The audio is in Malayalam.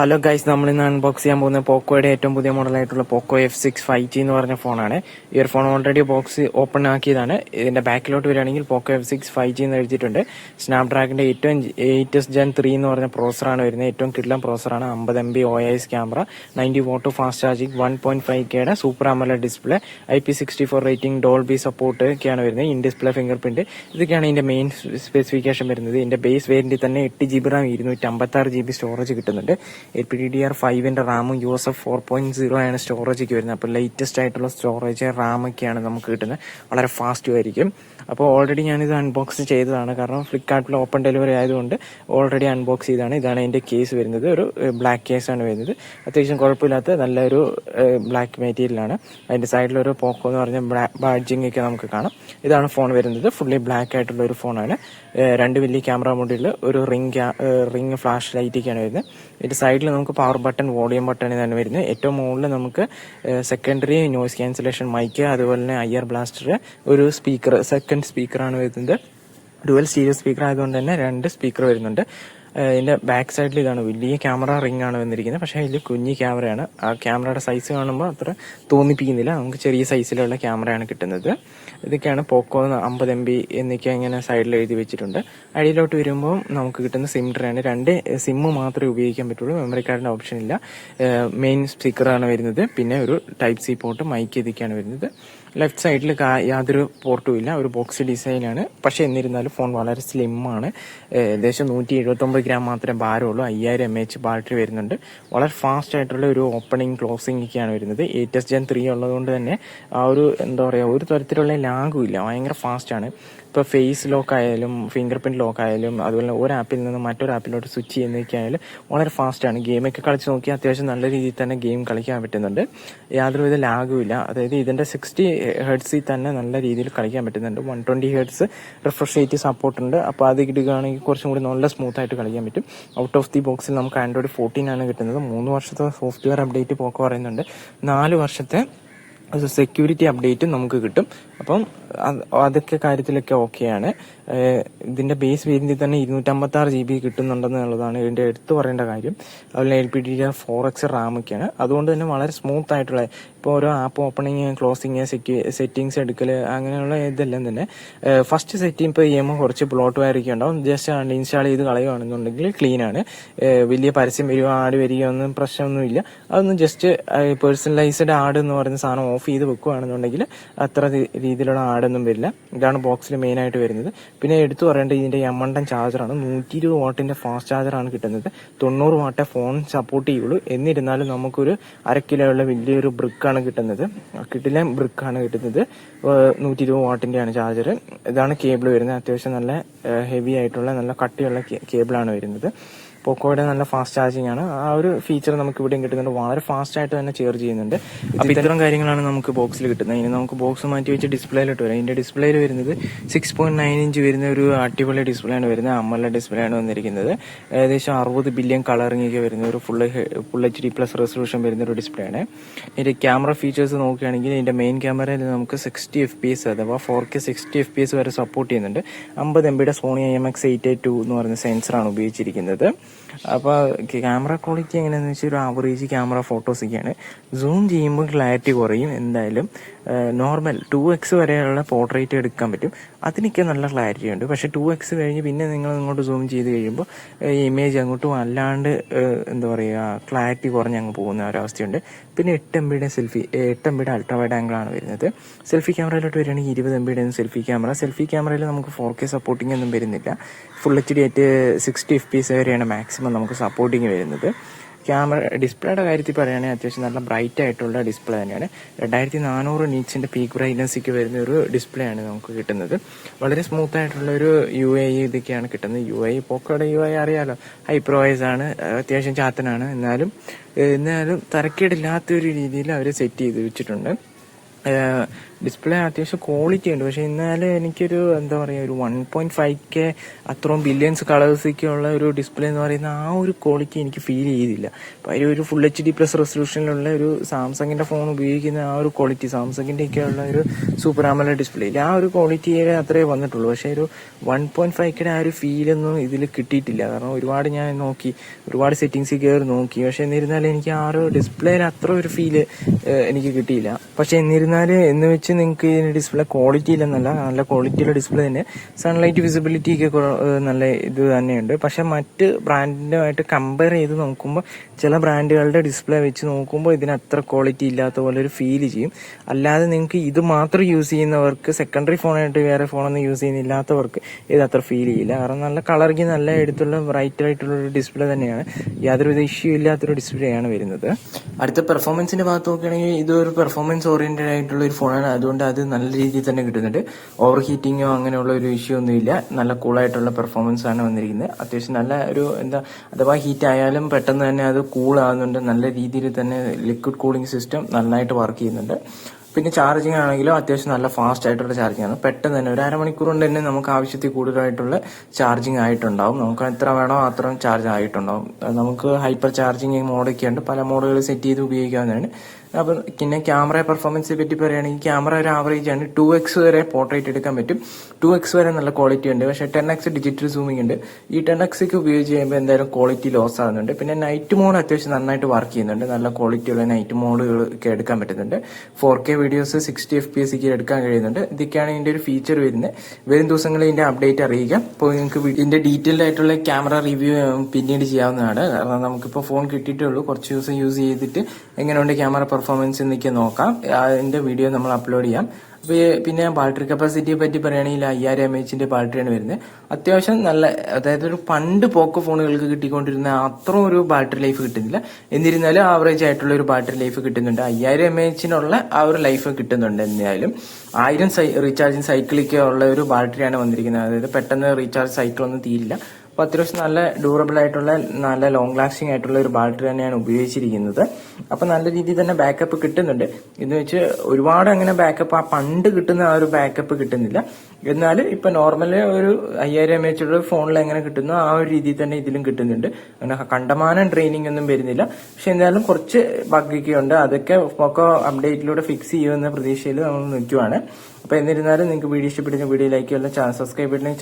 ഹലോ ഗൈസ് നമ്മൾ ഇന്ന് അൺബോക്സ് ചെയ്യാൻ പോകുന്ന പോക്കോയുടെ ഏറ്റവും പുതിയ മോഡലായിട്ടുള്ള Poco F six five G എന്ന് പറഞ്ഞ ഫോണാണ്. ഈ ഫോൺ ഓൾറെഡി ബോക്സ് ഓപ്പൺ ആക്കിയതാണ്. ഇതിന്റെ ബാക്കിലോട്ട് വരികയാണെങ്കിൽ Poco F six five G എന്ന് എഴുതിയിട്ടുണ്ട്. സ്നാപ്ഡ്രാഗന്റെ ഏറ്റവും എയ്റ്റസ് ജെൻ ത്രീ എന്ന് പറഞ്ഞ പ്രോസറാണ് വരുന്നത്. ഏറ്റവും കിഡ്ലം പ്രോസറാണ് അമ്പത് M B O S camera ninety watt fast charging one point five കെയുടെ super AMOLED display I P sixty four rating Dolby support ഒക്കെയാണ് വരുന്നത്. ഇൻ ഡിസ്പ്ലേ ഫിംഗർ പ്രിന്റ് ഇതൊക്കെയാണ് ഇതിന്റെ മെയിൻ സ്പെസിഫിക്കേഷൻ വരുന്നത്. ഇതിന്റെ ബേസ് വേരിയന്റിൽ തന്നെ എട്ട് ജി ബി റാം ഇരുന്നൂറ്റി അമ്പത്തി ആറ് ജി ബി സ്റ്റോറേജ് കിട്ടുന്നുണ്ട്. A P D D R ഫൈവിന്റെ റാമും U S F four point zero ആണ് സ്റ്റോറേജ് വരുന്നത്. അപ്പോൾ ലേറ്റസ്റ്റ് ആയിട്ടുള്ള സ്റ്റോറേജ് റാമൊക്കെയാണ് നമുക്ക് കിട്ടുന്നത്. വളരെ ഫാസ്റ്റും ആയിരിക്കും. അപ്പോൾ ഓൾറെഡി ഞാനിത് അൺബോക്സ് ചെയ്തതാണ്. കാരണം ഫ്ലിപ്കാർട്ടിൽ ഓപ്പൺ ഡെലിവറി ആയതുകൊണ്ട് ഓൾറെഡി അൺബോക്സ് ചെയ്താണ് ഇതാണ് എന്റെ കേസ് വരുന്നത്. ഒരു ബ്ലാക്ക് കേസാണ് വരുന്നത്. അത്യാവശ്യം കുഴപ്പമില്ലാത്ത നല്ലൊരു ബ്ലാക്ക് മെറ്റീരിയലാണ് അതിന്റെ സൈഡിലൊരു പോക്കോ എന്ന് പറഞ്ഞ ബാഡ്ജിങ് ഒക്കെ നമുക്ക് കാണാം. ഇതാണ് ഫോൺ വരുന്നത്. ഫുള്ളി ബ്ലാക്ക് ആയിട്ടുള്ള ഒരു ഫോണാണ് രണ്ട് വലിയ ക്യാമറ മോഡിൽ ഒരു റിംഗ് റിംഗ് ഫ്ലാഷ് ലൈറ്റൊക്കെയാണ് വരുന്നത്. ഇതിന്റെ സൈഡിൽ നമുക്ക് പവർ ബട്ടൺ വോളിയം ബട്ടൺ ഇതാണ് വരുന്നത്. ഏറ്റവും മുകളിൽ നമുക്ക് സെക്കൻഡറി നോയ്സ് ക്യാൻസലേഷൻ മൈക്ക് അതുപോലെ തന്നെ അയ്യർ ബ്ലാസ്റ്റർ ഒരു സ്പീക്കർ സെക്കൻഡ് സ്പീക്കറാണ് വരുന്നത്. ഡുവൽ സ്റ്റീരിയോ സ്പീക്കർ ആയതുകൊണ്ട് തന്നെ രണ്ട് സ്പീക്കർ വരുന്നുണ്ട്. ഇതിന്റെ ബാക്ക് സൈഡിൽ ഇതാണ് വലിയ ക്യാമറ റിംഗ് ആണ് വന്നിരിക്കുന്നത്. പക്ഷേ ഇതിൽ കുഞ്ഞി ക്യാമറയാണ് ആ ക്യാമറയുടെ സൈസ് കാണുമ്പോൾ അത്ര തോന്നിപ്പിക്കുന്നില്ല. നമുക്ക് ചെറിയ സൈസിലുള്ള ക്യാമറയാണ് കിട്ടുന്നത്. ഇതൊക്കെയാണ് പോക്കോ അമ്പത് എം ബി എന്നൊക്കെ ഇങ്ങനെ സൈഡിൽ എഴുതി വെച്ചിട്ടുണ്ട്. അടിയിലോട്ട് വരുമ്പോൾ നമുക്ക് കിട്ടുന്ന സിം ട്രേയാണ് രണ്ട് സിമ്മ് മാത്രമേ ഉപയോഗിക്കാൻ പറ്റുള്ളൂ. മെമ്മറി കാർഡിന്റെ ഓപ്ഷൻ ഇല്ല. മെയിൻ സ്പീക്കറാണ് വരുന്നത്. പിന്നെ ഒരു ടൈപ്പ് സി പോർട്ട് മൈക്ക് ഇതൊക്കെയാണ് വരുന്നത്. ലെഫ്റ്റ് സൈഡിൽ യാതൊരു പോർട്ടും ഇല്ല. ഒരു ബോക്സ് ഡിസൈനാണ് പക്ഷേ എന്നിരുന്നാലും ഫോൺ വളരെ സ്ലിമ്മാണ് ഏകദേശം നൂറ്റി എഴുപത്തൊമ്പത് ഗ്രാം മാത്രമേ ഭാരമുള്ളൂ. അയ്യായിരം എം എച്ച് ബാറ്ററി വരുന്നുണ്ട്. വളരെ ഫാസ്റ്റ് ആയിട്ടുള്ള ഒരു ഓപ്പണിംഗ് ക്ലോസിംഗ് ഒക്കെയാണ് വരുന്നത്. എയ്റ്റ് എസ് ജെൻ ത്രീ ഉള്ളതുകൊണ്ട് തന്നെ ആ ഒരു എന്താ പറയുക ഒരു തരത്തിലുള്ള ലാഗും ഇല്ല. ഭയങ്കര ഫാസ്റ്റാണ് ഇപ്പോൾ ഫേസ് ലോക്ക് ആയാലും ഫിംഗർ പ്രിന്റ് ലോക്ക് ആയാലും അതുപോലെ ഒരു ആപ്പിൽ നിന്ന് മറ്റൊരു ആപ്പിലോട്ട് സ്വിച്ച് ചെയ്യുന്നതൊക്കെ ആയാലും വളരെ ഫാസ്റ്റ് ആണ്. ഗെയിമൊക്കെ കളിച്ച് നോക്കിയാൽ അത്യാവശ്യം നല്ല രീതിയിൽ തന്നെ ഗെയിം കളിക്കാൻ പറ്റുന്നുണ്ട്. യാതൊരുവിധ ലാഗും ഇല്ല. അതായത് ഇതിന്റെ സിക്സ്റ്റി ഹെഡ്സിൽ തന്നെ നല്ല രീതിയിൽ കളിക്കാൻ പറ്റുന്നുണ്ട്. One twenty hertz refresh rate support ഉണ്ട്. അപ്പോൾ അത് ഇടുകയാണെങ്കിൽ കുറച്ചും കൂടി നല്ല സ്മൂത്ത് ആയിട്ട് കളിക്കാൻ പറ്റും. ഔട്ട് ഓഫ് ദി ബോക്സിൽ നമുക്ക് ആൻഡ്രോയിഡ് ഫോർട്ടീൻ ആണ് കിട്ടുന്നത്. മൂന്ന് വർഷത്തെ സോഫ്റ്റ്വെയർ അപ്ഡേറ്റ് പോക്കോ പറയുന്നുണ്ട്. നാല് വർഷത്തെ സെക്യൂരിറ്റി അപ്ഡേറ്റും നമുക്ക് കിട്ടും. അപ്പം അതൊക്കെ കാര്യത്തിലൊക്കെ ഓക്കെയാണ്. ഇതിന്റെ ബേസ് വേരിയന്റിൽ തന്നെ ഇരുന്നൂറ്റമ്പത്തി ആറ് ജി ബി കിട്ടുന്നുണ്ടെന്നുള്ളതാണ് ഇതിന്റെ എടുത്തു പറയേണ്ട കാര്യം. അതുപോലെ L P D four X റാമൊക്കെയാണ് അതുകൊണ്ട് തന്നെ വളരെ സ്മൂത്ത് ആയിട്ടുള്ള ഇപ്പോൾ ഓരോ ആപ്പ് ഓപ്പണിങ് ക്ലോസിങ് സെറ്റിങ്സ് എടുക്കൽ അങ്ങനെയുള്ള ഇതെല്ലാം തന്നെ. ഫസ്റ്റ് സെറ്റിംഗ് ഇപ്പോൾ ചെയ്യുമ്പോൾ കുറച്ച് ബ്ലോട്ട് വയറൊക്കെ ഉണ്ടാവും. ജസ്റ്റ് ഇൻസ്റ്റാൾ ചെയ്ത് കളയുകയാണെന്നുണ്ടെങ്കിൽ ക്ലീൻ ആണ്. വലിയ പരസ്യം വരികയോ ആഡ് വരികയോ ഒന്നും പ്രശ്നമൊന്നുമില്ല. അതൊന്നും ജസ്റ്റ് പേഴ്സണലൈസ്ഡ് ആഡ് എന്ന് പറയുന്ന സാധനം ഓഫ് ചെയ്ത് വെക്കുകയാണെന്നുണ്ടെങ്കിൽ അത്ര രീതിയിലുള്ള ആഡൊന്നും വരില്ല. ഇതാണ് ബോക്സിൽ മെയിൻ ആയിട്ട് വരുന്നത്. പിന്നെ എടുത്തു പറയേണ്ടത് ഇതിന്റെ എമ്മണ്ടൻ ചാർജറാണ് നൂറ്റി ഇരുപത് വാട്ടിന്റെ ഫാസ്റ്റ് ചാർജറാണ് കിട്ടുന്നത്. തൊണ്ണൂറ് വാട്ടേ ഫോൺ സപ്പോർട്ട് ചെയ്യുള്ളൂ. എന്നിരുന്നാലും നമുക്കൊരു അര കിലോയുള്ള വലിയൊരു ബ്രിക്കാണ് കിട്ടുന്നത്. കിട്ടില്ല ബ്രിക്കാണ് കിട്ടുന്നത്. നൂറ്റി ഇരുപത് വാട്ടിന്റെയാണ് ചാർജർ ഇതാണ് കേബിൾ വരുന്നത്. അത്യാവശ്യം നല്ല ഹെവി ആയിട്ടുള്ള നല്ല കട്ടിയുള്ള കേബിളാണ് വരുന്നത്. പോക്കോയുടെ നല്ല ഫാസ്റ്റ് ചാർജിങ് ആണ്. ആ ഒരു ഫീച്ചർ നമുക്ക് ഇവിടെയും കിട്ടുന്നുണ്ട്. വളരെ ഫാസ്റ്റ് ആയിട്ട് തന്നെ ചേർജ് ചെയ്യുന്നുണ്ട്. അപ്പൊ ഇത്തരം കാര്യങ്ങളാണ് നമുക്ക് ബോക്സിൽ കിട്ടുന്നത്. ഇനി നമുക്ക് ബോക്സ് മാറ്റി വെച്ച് ഡിസ്പ്ലേയിലോട്ട് വരാം. ഇതിന്റെ ഡിസ്പ്ലേയിൽ വരുന്നത് സിക്സ് പോയിന്റ് നയൻ ഇഞ്ച് വരുന്ന ഒരു അടിപൊളി ഡിസ്പ്ലേ ആണ് വരുന്നത്. അമ്മല ഡിസ്പ്ലേ ആണ് വന്നിരിക്കുന്നത്. ഏകദേശം അറുപത് ബില്യൺ കളറിംഗ് ഒക്കെ വരുന്ന ഒരു full full H D plus resolution വരുന്ന ഒരു ഡിസ്പ്ലേ ആണ്. ഇതിന്റെ ക്യാമറ ഫീച്ചേഴ്സ് നോക്കുകയാണെങ്കിൽ ഇതിന്റെ മെയിൻ ക്യാമറയിൽ നമുക്ക് സിക്സ്റ്റി എഫ് പി എസ് അഥവാ four K sixty F P S വരെ സപ്പോർട്ട് ചെയ്യുന്നുണ്ട്. അമ്പത് എം ബിയുടെ Sony I M X eight eight two എന്ന് പറയുന്ന സെൻസറാണ് ഉപയോഗിച്ചിരിക്കുന്നത്. അപ്പോൾ ക്യാമറ ക്വാളിറ്റി എങ്ങനെയാണെന്ന് വെച്ചാൽ ഒരു ആവറേജ് ക്യാമറ ഫോട്ടോസ് ഒക്കെയാണ്. സൂം ചെയ്യുമ്പോൾ ക്ലാരിറ്റി കുറയും എന്തായാലും. നോർമൽ ടു എക്സ് വരെയുള്ള പോർട്രേറ്റ് എടുക്കാൻ പറ്റും. അതിനൊക്കെ നല്ല ക്ലാരിറ്റി ഉണ്ട്. പക്ഷെ ടു എക്സ് കഴിഞ്ഞ് പിന്നെ നിങ്ങൾ ഇങ്ങോട്ട് സൂം ചെയ്ത് കഴിയുമ്പോൾ ഇമേജ് അങ്ങോട്ടും അല്ലാണ്ട് എന്താ പറയുക ക്ലാരിറ്റി കുറഞ്ഞ് അങ്ങ് പോകുന്ന ഒരവസ്ഥയുണ്ട്. പിന്നെ എട്ട് എം ബിയുടെ സെൽഫി എട്ട് എം ബിയുടെ അൾട്രാ വൈഡ് ആംഗിൾ ആണ് വരുന്നത്. സെൽഫി ക്യാമറയിലോട്ട് വരികയാണെങ്കിൽ ഇരുപത് എം ബിയുടെ സെൽഫി ക്യാമറ സെൽഫി ക്യാമറയിൽ നമുക്ക് ഫോർ കെ സപ്പോർട്ടിംഗ് ഒന്നും വരുന്നില്ല. ഫുൾ എച്ച് ഡി ആയിട്ട് സിക്സ്റ്റി എഫ് പി എസ് വരെയാണ് മാക്സിമം നമുക്ക് സപ്പോർട്ടിംഗ് വരുന്നത്. ക്യാമറ ഡിസ്പ്ലേയുടെ കാര്യത്തിൽ പറയുകയാണെങ്കിൽ അത്യാവശ്യം നല്ല ബ്രൈറ്റ് ആയിട്ടുള്ള ഡിസ്പ്ലേ തന്നെയാണ്. രണ്ടായിരത്തി നാനൂറ് നീറ്റ്സിന്റെ പീക്ക് ബ്രൈറ്റ്നസിക്ക് വരുന്ന ഒരു ഡിസ്പ്ലേ ആണ് നമുക്ക് കിട്ടുന്നത്. വളരെ സ്മൂത്ത് ആയിട്ടുള്ള ഒരു യു ഐ ഇതൊക്കെയാണ് കിട്ടുന്നത്. യു ഐ പോക്കോയുടെ യു ഐ അറിയാലോ. ഹൈപ്രോവൈസ് ആണ് അത്യാവശ്യം ചാത്തനാണ്. എന്നാലും എന്നാലും തരക്കേടില്ലാത്ത ഒരു രീതിയിൽ അവർ സെറ്റ് ചെയ്ത് വെച്ചിട്ടുണ്ട്. ഡിസ്പ്ലേ അത്യാവശ്യം ക്വാളിറ്റി ഉണ്ട്. പക്ഷെ എന്നാലും എനിക്കൊരു എന്താ പറയുക ഒരു വൺ പോയിന്റ് ഫൈവ് കെ അത്രയും ബില്യൺസ് കളേഴ്സൊക്കെ ഉള്ള ഒരു ഡിസ്പ്ലേ എന്ന് പറയുന്ന ആ ഒരു ക്വാളിറ്റി എനിക്ക് ഫീൽ ചെയ്തില്ല. അപ്പോൾ അതിൽ ഒരു ഫുൾ എച്ച് ഡി പ്ലസ് റെസൊല്യൂഷനിലുള്ള ഒരു സാംസങ്ങിന്റെ ഫോൺ ഉപയോഗിക്കുന്ന ആ ഒരു ക്വാളിറ്റി സാംസങ്ങിന്റെ ഒക്കെ ഉള്ള ഒരു സൂപ്പർ ആമല ഡിസ്പ്ലേയിൽ ആ ഒരു ക്വാളിറ്റിയുടെ അത്രേ വന്നിട്ടുള്ളൂ. പക്ഷേ ഒരു വൺ പോയിന്റ് ഫൈവ് കെയുടെ ആ ഒരു ഫീലൊന്നും ഇതിൽ കിട്ടിയിട്ടില്ല. കാരണം ഒരുപാട് ഞാൻ നോക്കി ഒരുപാട് സെറ്റിങ്സ് കയറി നോക്കി. പക്ഷെ എന്നിരുന്നാലും എനിക്ക് ആ ഒരു ഡിസ്പ്ലേയിൽ അത്ര ഒരു ഫീൽ എനിക്ക് കിട്ടിയില്ല. പക്ഷെ എന്നിരുന്നാലും എന്ന് വെച്ച് നിങ്ങൾക്ക് ഇതിന്റെ ഡിസ്പ്ലേ ക്വാളിറ്റി ഇല്ലെന്നല്ല നല്ല ക്വാളിറ്റിയുള്ള ഡിസ്പ്ലേ തന്നെ. സൺലൈറ്റ് വിസിബിലിറ്റി ഒക്കെ നല്ല ഇത് തന്നെയുണ്ട്. പക്ഷേ മറ്റ് ബ്രാൻഡിനുമായിട്ട് കമ്പയർ ചെയ്ത് നോക്കുമ്പോൾ ചില ബ്രാൻഡുകളുടെ ഡിസ്പ്ലേ വെച്ച് നോക്കുമ്പോൾ ഇതിന് അത്ര ക്വാളിറ്റി ഇല്ലാത്ത പോലെ ഒരു ഫീൽ ചെയ്യും. അല്ലാതെ നിങ്ങൾക്ക് ഇത് മാത്രം യൂസ് ചെയ്യുന്നവർക്ക് സെക്കൻഡറി ഫോണായിട്ട് വേറെ ഫോണൊന്നും യൂസ് ചെയ്യുന്നില്ലാത്തവർക്ക് ഇത് അത്ര ഫീൽ ചെയ്യില്ല. കാരണം നല്ല കളറിക്ക് നല്ല എടുത്തുള്ള ബ്രൈറ്റ് ആയിട്ടുള്ള ഒരു ഡിസ്പ്ലേ തന്നെയാണ്. യാതൊരുവിധ ഇഷ്യൂ ഇല്ലാത്തൊരു ഡിസ്പ്ലേ ആണ് വരുന്നത്. അടുത്ത പെർഫോമൻസിന്റെ ഭാഗത്ത് നോക്കുകയാണെങ്കിൽ ഇതൊരു പെർഫോമൻസ് ഓറിയന്റഡ് ആയിട്ടുള്ള ഒരു ഫോണാണ് അതുകൊണ്ട് അത് നല്ല രീതിയിൽ തന്നെ കിട്ടുന്നുണ്ട്. ഓവർ ഹീറ്റിങ്ങോ അങ്ങനെയുള്ള ഒരു ഇഷ്യൂ ഒന്നുമില്ല നല്ല കൂളായിട്ടുള്ള പെർഫോമൻസ് ആണ് വന്നിരിക്കുന്നത്. അത്യാവശ്യം നല്ല ഒരു എന്താ അഥവാ ഹീറ്റ് ആയാലും പെട്ടെന്ന് തന്നെ അത് കൂൾ ആകുന്നുണ്ട് നല്ല രീതിയിൽ തന്നെ ലിക്വിഡ് കൂളിംഗ് സിസ്റ്റം നന്നായിട്ട് വർക്ക് ചെയ്യുന്നുണ്ട്. പിന്നെ ചാർജിങ് ആണെങ്കിലും അത്യാവശ്യം നല്ല ഫാസ്റ്റ് ആയിട്ടുള്ള ചാർജിങ് ആണ്. പെട്ടെന്ന് തന്നെ ഒരു അരമണിക്കൂർ കൊണ്ട് തന്നെ നമുക്ക് ആവശ്യത്തിൽ കൂടുതലായിട്ടുള്ള ചാർജിങ് ആയിട്ടുണ്ടാവും. നമുക്ക് എത്ര വേണോ അത്രയും ചാർജ് ആയിട്ടുണ്ടാവും. നമുക്ക് ഹൈപ്പർ ചാർജിങ് മോഡൊക്കെയുണ്ട് പല മോഡുകൾ സെറ്റ് ചെയ്ത് ഉപയോഗിക്കാവുന്നതാണ്. അപ്പം പിന്നെ ക്യാമറ പെർഫോമൻസിനെ പറ്റി പറയുകയാണെങ്കിൽ ക്യാമറ ഒരു ആവറേജ് ആണ്. ടു എക്സ് വരെ പോർട്രേറ്റ് എടുക്കാൻ പറ്റും. ടു എക്സ് വരെ നല്ല ക്വാളിറ്റി ഉണ്ട്. പക്ഷേ ടെൻ എക്സ് ഡിജിറ്റൽ സൂമിംഗ് ഉണ്ട്. ഈ ടെൻ എക്സ് ഒക്കെ ഉപയോഗിച്ച് കഴിയുമ്പോൾ എന്തായാലും ക്വാളിറ്റി ലോസ് ആകുന്നുണ്ട് പിന്നെ നൈറ്റ് മോഡ് അത്യാവശ്യം നന്നായിട്ട് വർക്ക് ചെയ്യുന്നുണ്ട്. നല്ല ക്വാളിറ്റിയുള്ള നൈറ്റ് മോഡുകൾ ഒക്കെ എടുക്കാൻ പറ്റുന്നുണ്ട്. Four K videos sixty F P S ഒക്കെ എടുക്കാൻ കഴിയുന്നുണ്ട്. ഇതൊക്കെയാണ് ഇതിന്റെ ഒരു ഫീച്ചർ വരുന്നത്. വരും ദിവസങ്ങളിൽ ഇതിന്റെ അപ്ഡേറ്റ് അറിയിക്കാം. അപ്പോൾ നിങ്ങൾക്ക് ഇതിന്റെ ഡീറ്റെയിൽഡ് ആയിട്ടുള്ള ക്യാമറ റിവ്യൂ പിന്നീട് ചെയ്യാവുന്നതാണ്. കാരണം നമുക്കിപ്പോൾ ഫോൺ കിട്ടിയിട്ടേ ഉള്ളൂ. കുറച്ച് ദിവസം യൂസ് ചെയ്തിട്ട് എങ്ങനെയുണ്ട് ക്യാമറ പെർഫോമൻസ് എന്നൊക്കെ നോക്കാം. അതിന്റെ വീഡിയോ നമ്മൾ അപ്ലോഡ് ചെയ്യാം. പിന്നെ ബാറ്ററി കപ്പാസിറ്റിയെ പറ്റി പറയുകയാണെങ്കിൽ അയ്യായിരം എം എച്ചിന്റെ ബാറ്ററിയാണ് വരുന്നത്. അത്യാവശ്യം നല്ല അതായത് ഒരു പണ്ട് പോക്കോ ഫോണുകൾക്ക് കിട്ടിക്കൊണ്ടിരുന്ന അത്ര ഒരു ബാറ്ററി ലൈഫ് കിട്ടുന്നില്ല. എന്നിരുന്നാലും ആവറേജ് ആയിട്ടുള്ള ഒരു ബാറ്ററി ലൈഫ് കിട്ടുന്നുണ്ട്. അയ്യായിരം എം എച്ചിനുള്ള ആ ഒരു ലൈഫ് കിട്ടുന്നുണ്ട് എന്തായാലും. ആയിരം റീചാർജിങ് സൈക്കിളൊക്കെ ഉള്ള ഒരു ബാറ്ററിയാണ് വന്നിരിക്കുന്നത്. അതായത് പെട്ടെന്ന് റീചാർജ് സൈക്കിൾ ഒന്നും തീരില്ല. അപ്പൊ അത്യാവശ്യം നല്ല ഡ്യൂറബിൾ ആയിട്ടുള്ള നല്ല ലോങ് ലാസ്റ്റിംഗ് ആയിട്ടുള്ള ഒരു ബാറ്ററി തന്നെയാണ് ഉപയോഗിച്ചിരിക്കുന്നത്. അപ്പോൾ നല്ല രീതിയിൽ തന്നെ ബാക്കപ്പ് കിട്ടുന്നുണ്ട്. എന്ന് വെച്ച് ഒരുപാട് അങ്ങനെ ബാക്കപ്പ് ആ പണ്ട് കിട്ടുന്ന ആ ഒരു ബാക്കപ്പ് കിട്ടുന്നില്ല. എന്നാൽ ഇപ്പൊ നോർമലി ഒരു അയ്യായിരം എം എച്ച് ഉള്ള ഫോണിൽ എങ്ങനെ കിട്ടുന്നു ആ ഒരു രീതിയിൽ തന്നെ ഇതിലും കിട്ടുന്നുണ്ട്. അങ്ങനെ കണ്ടമാനം ട്രെയിനിങ് ഒന്നും വരുന്നില്ല. പക്ഷെ എന്തായാലും കുറച്ച് ബഗ്ഗൊക്കെ ഉണ്ട്. അതൊക്കെ ഒക്കെ അപ്ഡേറ്റിലൂടെ ഫിക്സ് ചെയ്യുമെന്ന പ്രതീക്ഷയിൽ നമ്മൾ നിൽക്കുവാണ്. അപ്പൊ എന്നിരുന്നാലും നിങ്ങൾക്ക് വീഡിയോ ഇഷ്ടപ്പെടുന്ന വീഡിയോ ലൈക്ക് ചെയ്യുന്ന ചാനൽ സബ്സ്ക്രൈബ് ചെയ്യണമെങ്കിൽ